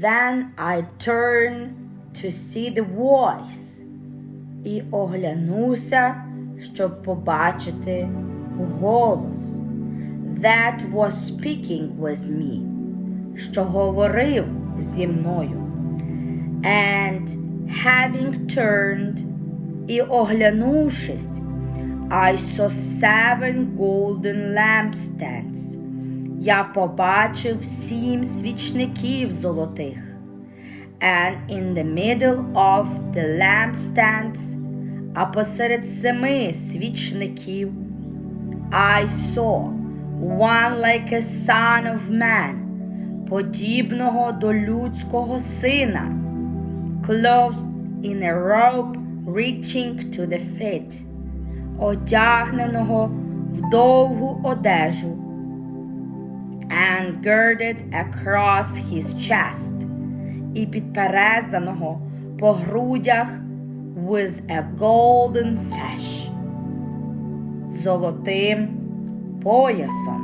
Then I turned to see the voice і оглянувся, щоб побачити голос that was speaking with me, що говорив зі мною. And having turned і оглянувшись, I saw seven golden lampstands. Я побачив сім свічників золотих. And in the middle of the lampstands, а посеред семи свічників, I saw one like a son of man, подібного до людського сина, clothed in a robe reaching to the feet, одягненого в довгу одежу, and girded across his chest, і підперезаного по грудях with a golden sash, золотим поясом.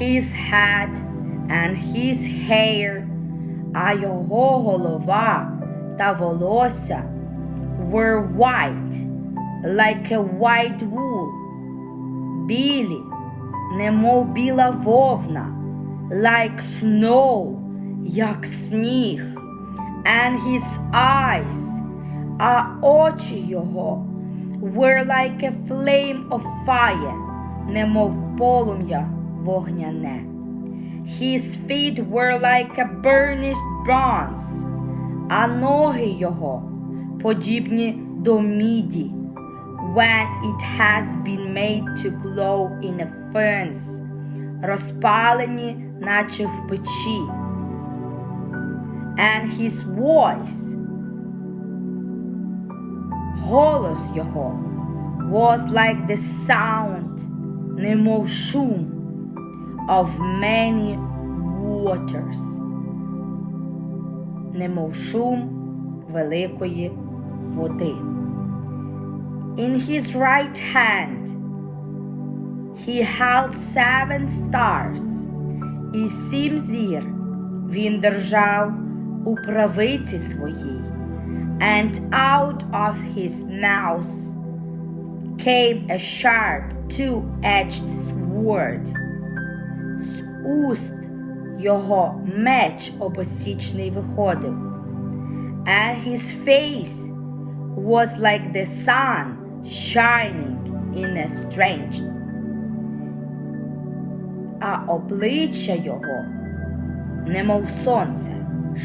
His head and his hair, а його голова та волосся were white, like a white wool, білі, немов біла вовна, like snow, як сніг, and his eyes, а очі його were like a flame of fire, немов полум'я вогняне. His feet were like a burnished bronze, а ноги його подібні до міді, when it has been made to glow in a furnace, розпалені, наче в печі. And his voice, голос його, was like the sound, немов шум of many waters, немов шум великої води. In his right hand he held seven stars, і сім зір він держав у правиці своїй, and out of his mouth came a sharp two-edged sword. З уст його меч обосічний виходив. And his face was like the sun Shining in a strange. А обличчя його, немов сонце,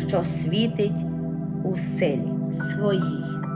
що світить у силі своїй.